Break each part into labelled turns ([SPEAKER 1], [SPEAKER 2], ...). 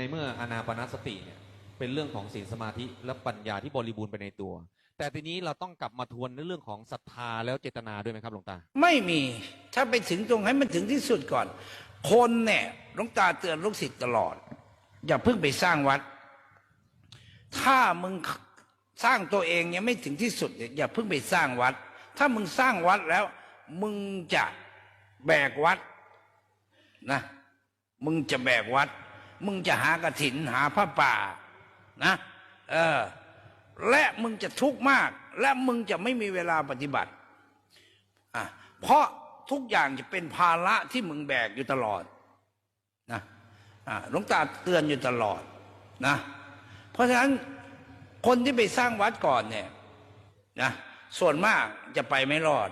[SPEAKER 1] ในเมื่ออานาปานสติเนี่ยเป็นเรื่องของศีลสมาธิและปัญญาที่บริบูรณ์ไปในตัว แต่ทีนี้เราต้องกลับมาทวนในเรื่องของศรัทธาแล้วเจตนาด้วยไหมครับหลวงตา
[SPEAKER 2] ไม่มีถ้าไปถึงตรงให้มันถึงที่สุดก่อน คนเนี่ยหลวงตาเตือนลูกศิษย์ตลอด อย่าเพิ่งไปสร้างวัด ถ้ามึงสร้างตัวเองยังไม่ถึงที่สุดอย่าเพิ่งไปสร้างวัด ถ้ามึงสร้างวัดแล้ว มึงจะแบกวัดนะมึงจะแบกวัด มึงจะหากระถินหาผ้าป่านะเออและมึงจะทุกข์มาก และมึงจะไม่มีเวลาปฏิบัติอะเพราะทุกอย่างจะเป็นภาระที่มึงแบกอยู่ตลอดนะอะหลวงตาเตือนอยู่ตลอดนะเพราะฉะนั้นคนที่ไปสร้างวัดก่อนเนี่ยนะส่วนมากจะไปไม่รอด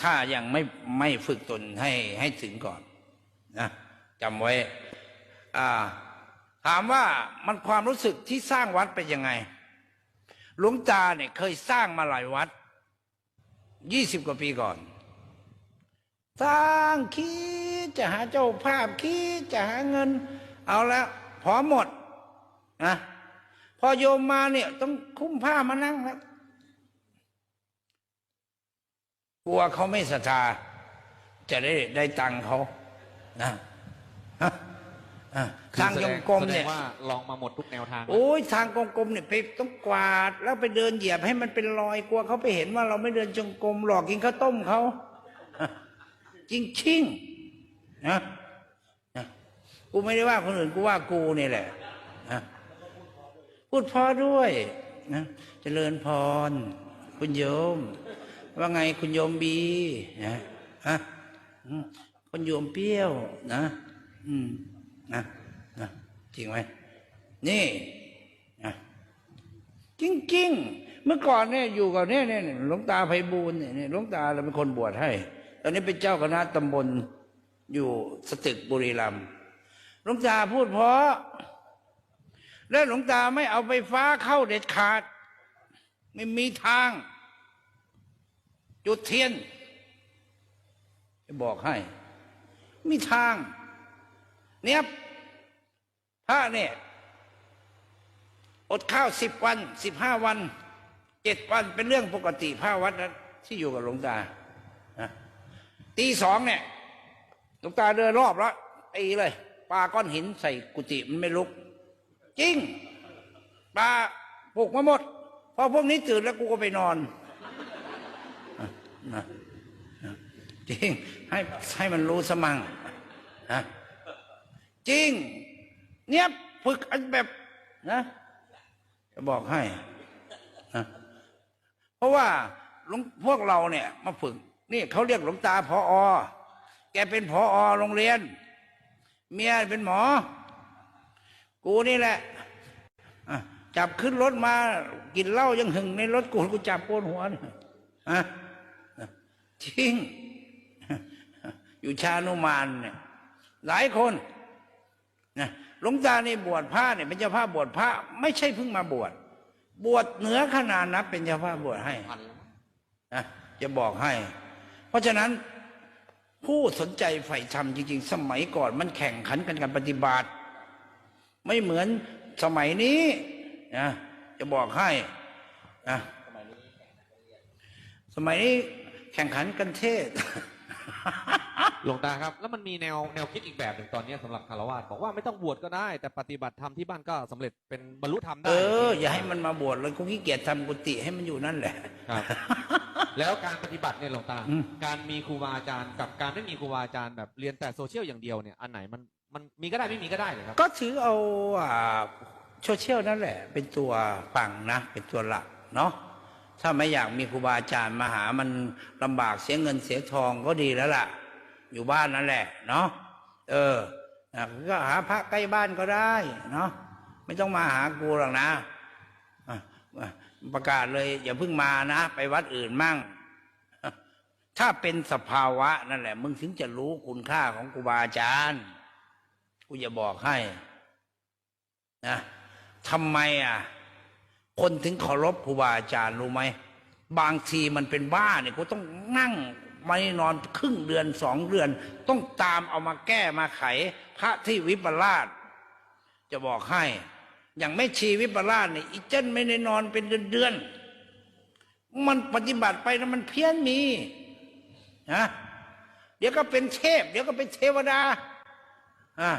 [SPEAKER 2] ถ้ายังไม่ไม่ฝึกตนให้ให้ถึงก่อนนะจำไว้ ถามว่ามันความรู้สึกที่สร้างวัดเป็นยังไง หลวงตาเนี่ยเคยสร้างมาหลายวัดยี่สิบกว่าปีก่อน สร้างคิดจะหาเจ้าภาพคิดจะหาเงิน เอาแล้วพอหมดนะพอโยมมาเนี่ย ต้องคุ้มผ้ามานั่งแล้วกลัวเขาไม่ศรัทธาจะได้ได้ตังค์เขานะ อะทางยงกรมเนี่ย
[SPEAKER 1] แสดงว่าลองมาหมดทุกแนวทาง
[SPEAKER 2] โอ้ยทางกลมๆเนี่ยไปต้องกวาด แล้วไปเดินเหยียบให้มันเป็นรอยกลัวเขาไปเห็นว่าเราไม่เดินจงกรมหลอกกินข้าวต้มเขาจริงชิงๆนะนะกูไม่ได้ว่าคนอื่นกูว่ากูนี่แหละนะพูดพอด้วยนะเจริญพร คุณโยม ว่าไงคุณโยมบีนะฮะอืมคุณโยมเปรี้ยว นะ อืม นะนะจริงไหมนี่นะจริง ๆ เมื่อก่อนเนี่ยอยู่กับเนี่ยเนี่ยหลวงตาไพบูลย์เนี่ยเนี่ยหลวงตาเราเป็นคนบวชให้ ตอนนี้เป็นเจ้าคณะตำบลอยู่สตึกบุรีรัมย์หลวงตาพูดเพราะแล้วหลวงตาไม่เอาไฟฟ้าเข้าเด็ดขาด ไม่มีทาง จุดเทียน จะบอกให้ มีทาง เนี่ยพระเนี่ยอดข้าวสิบวันสิบห้าวันเจ็ดวันเป็นเรื่องปกติพระวัดนั้นที่อยู่กับหลวงตานะตีสองเนี่ยหลวงตาเดินรอบแล้วตีเลยปาก้อนหินใส่กุฏิมันไม่ลุก จริงปาปลุกมาหมดพอพวกนี้ตื่นแล้วกูก็ไปนอนนะจริงให้ให้มันรู้สมังนะ จริง เนี่ยฝึกอันแบบนะจะบอกให้นะเพราะว่าหลวงพวกเราเนี่ย มาฝึก นี่เขาเรียกหลวงตาพออแกเป็นพออโรงเรียน เมียเป็นหมอ กูนี่แหละจับขึ้นรถมา กินเหล้ายังหึงในรถกูกูจับโกนหัวเนี่ยอะจริง อยู่ชานุมานเนี่ย หลายคน นะหลวงตานี่บวชพระเนี่ยเป็นเจ้าภาพบวชพระไม่ใช่เพิ่งมาบวชบวชเหนือขนาดนับเป็นเจ้าภาพบวชให้
[SPEAKER 1] พันแล้ว
[SPEAKER 2] นะจะบอกให้ เพราะฉะนั้นผู้สนใจใฝ่ธรรมจริง ๆ สมัยก่อนมันแข่งขันกันการปฏิบัติ ไม่เหมือนสมัยนี้นะจะบอกให้นะสมัยนี้แข่งขันกันเทศ
[SPEAKER 1] หลวงตาครับ แล้วมันมีแนวแนวคิดอีกแบบหนึ่งตอนนี้สำหรับคารวะบอกว่าไม่ต้องบวชก็ได้ แต่ปฏิบัติธรรมที่บ้านก็สำเร็จเป็นบรรลุธรรมได้
[SPEAKER 2] เออ อย่าให้มันมาบวชเลยกูขี้เกียจทำกุฏิให้มันอยู่นั่นแหละ
[SPEAKER 1] ครับ แล้วการปฏิบัติเนี่ยหลวงตา
[SPEAKER 2] อืม
[SPEAKER 1] การมีครูบาอาจารย์กับการไม่มีครูบาอาจารย์แบบเรียนแต่โซเชียลอย่างเดียวเนี่ยอันไหนมันมันมีก็ได้ไม่มีก็ได้เลยครับ
[SPEAKER 2] ก็ถือเอาอ่าโซเชียลนั่นแหละ เป็นตัวฟังนะ เป็นตัวหลักเนาะถ้าไม่อยากมีครูบาอาจารย์มาหามันลำบากเสียเงินเสียทองก็ดีแล้วล่ะ อยู่บ้านนั่นแหละ เนาะเออก็หาพระใกล้บ้านก็ได้ เนาะไม่ต้องมาหากูหรอกนะอะอะประกาศเลย อย่าเพิ่งมานะ ไปวัดอื่นมั่ง ถ้าเป็นสภาวะนั่นแหละ มึงถึงจะรู้คุณค่าของครูบาอาจารย์กูจะบอกให้นะทำไมอะ คนถึงเคารพครูบาอาจารย์รู้ไหมบางทีมันเป็นบ้าเนี่ยกูต้องนั่ง ไม่นอนครึ่งเดือนสองเดือน ต้องตามเอามาแก้มาไข พระที่วิปลาสจะบอกให้ อย่างแม่ชีวิปลาสนี่อีเจิ้นไม่ได้นอนเป็นเดือนๆมันปฏิบัติไปแล้วมันเพี้ยนมีนะเดี๋ยวก็เป็นเทพ เดี๋ยวก็เป็นเทวดาอ่า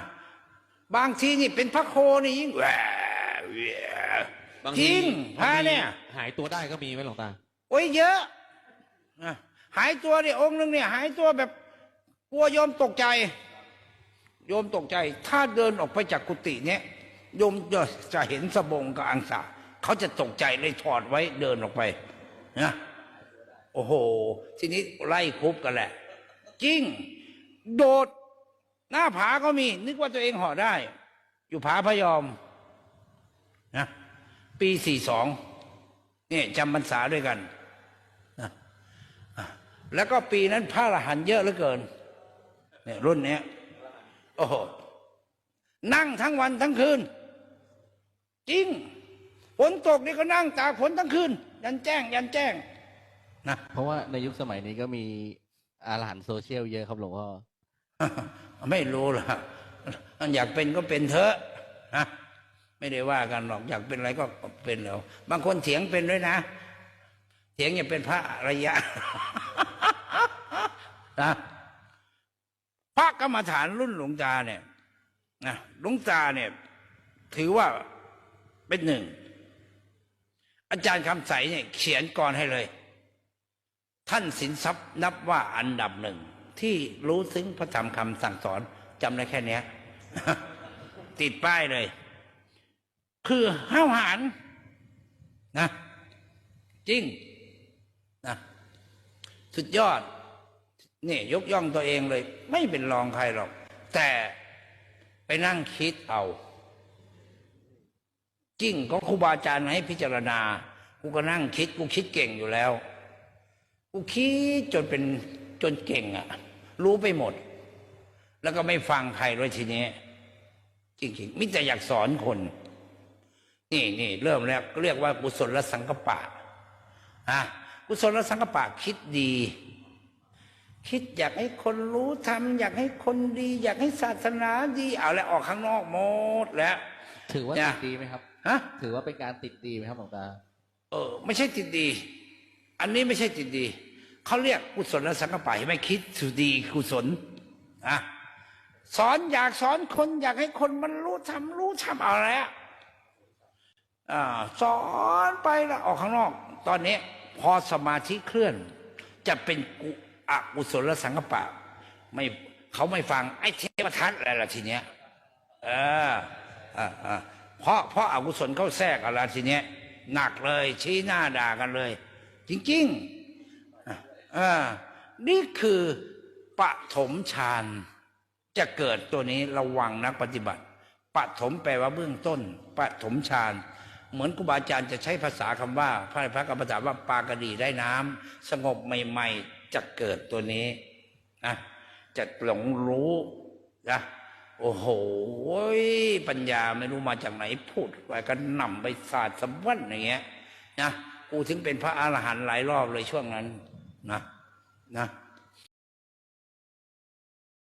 [SPEAKER 2] บางทีนี่เป็นพระโคนี่ยิ่งแหวะแหวะ
[SPEAKER 1] บาง
[SPEAKER 2] จ
[SPEAKER 1] ที
[SPEAKER 2] ริงพระ
[SPEAKER 1] บางที
[SPEAKER 2] เนี่ย
[SPEAKER 1] หายตัวได้ก็มีไหมหลวงตา
[SPEAKER 2] โอ้ยเยอะนะ หายตัวเนี่ยองค์หนึ่งเนี่ย หายตัวแบบกลัวโยมตกใจ โยมตกใจ ถ้าเดินออกไปจากกุฏิเนี่ยโยมจะเห็นสบงกับอังสาเขาจะตกใจเลยถอดไว้เดินออกไปนะโอ้โห ทีนี้ไล่คุบกันแหละจริงโดด หน้าผาก็มี นึกว่าตัวเองห่อได้ อยู่ผาพยอมนะปีสี่สองเนี่ยจำพรรษาด้วยกัน แล้วก็ปีนั้นพระอรหันต์เยอะเหลือเกินเนี่ยรุ่นเนี้ยโอ้โหนั่งทั้งวันทั้งคืน จริงฝนตกนี่ก็นั่งตากฝนทั้งคืน ยันแจ้ง ยันแจ้งนะ
[SPEAKER 3] เพราะว่าในยุคสมัยนี้ก็มีอาหารโซเชียลเยอะครับหลวงพ่อ
[SPEAKER 2] ไม่รู้ล่ะอยากเป็นก็เป็นเถอะนะไม่ได้ว่ากันหรอกอยากเป็นอะไรก็เป็นแล้ว บางคนเถียงเป็นด้วยนะ เถียงอย่าเป็นพระอระยะ นะพระกรรมฐานรุ่นหลวงตาเนี่ยนะหลวงตาเนี่ย ถือว่าเป็นหนึ่ง อาจารย์คำใสเนี่ยเขียนก่อนให้เลย ท่านสินทรัพย์นับว่าอันดับหนึ่ง ที่รู้ซึ้งพระธรรมคำสั่งสอนจำได้แค่เนี้ยติดป้ายเลย คือห้าวหารนะ จริงนะสุดยอด เนี่ยยกย่องตัวเองเลย ไม่เป็นรองใครหรอก แต่ไปนั่งคิดเอาจริงก็ครูบาอาจารย์ให้พิจารณา กูก็นั่งคิด กูคิดเก่งอยู่แล้ว กูคิดจนเป็นจนเก่งอะรู้ไปหมด แล้วก็ไม่ฟังใครเลยทีนี้ จริงๆมิแต่อยากสอนคน นี่นี่เริ่มแล้วเรียกว่ากุศลสังกปะอะกุศลสังกปะคิดดี คิดอยากให้คนรู้ทำอยากให้คนดี อยากให้ศาสนาดีเอาแล้วออกข้างนอกหมดแล้ว
[SPEAKER 3] ถือว่า
[SPEAKER 2] เนี่ย
[SPEAKER 3] ติดดีไหมครับ
[SPEAKER 2] ฮะ
[SPEAKER 3] ถือว่าเป็นการติดดีไหมครับหลวงตา
[SPEAKER 2] เออ ไม่ใช่ติดดี อันนี้ไม่ใช่ติดดีเขาเรียกกุศลสังกปะให้ไม่คิดสุดีกุศลอะสอนอยากสอนคนอยากให้คนมันรู้ทำรู้ทำเอาแล้วอ่าสอนไปแล้วออกข้างนอก ตอนนี้ พอสมาธิเคลื่อน จะเป็นกุ อกุศลสังกปะ ไม่เขาไม่ฟัง ไอ้เทวทัตอะไรล่ะทีเนี้ยเอออ่าอ่าเพราะเพราะอากุศลเข้าแทรกอะไรทีเนี้ยหนักเลย ชี้หน้าด่ากันเลย จริงๆอะอ่านี่คือปฐมฌานจะเกิดตัวนี้ระวังนักปฏิบัติปฐมแปลว่าเบื้องต้นปฐมฌานเหมือนครูบาอาจารย์จะใช้ภาษาคำว่าพระพระกรรมฐานว่าปากระดีได้น้ำสงบใหม่ ๆ จะเกิดตัวนี้นะจะหลงรู้นะโอ้โหปัญญาไม่รู้มาจากไหนพูดไปกันนำไปศาสตร์สมวันอย่างเงี้ยนะกูถึงเป็นพระอรหันต์หลายรอบเลยช่วงนั้น นะนะ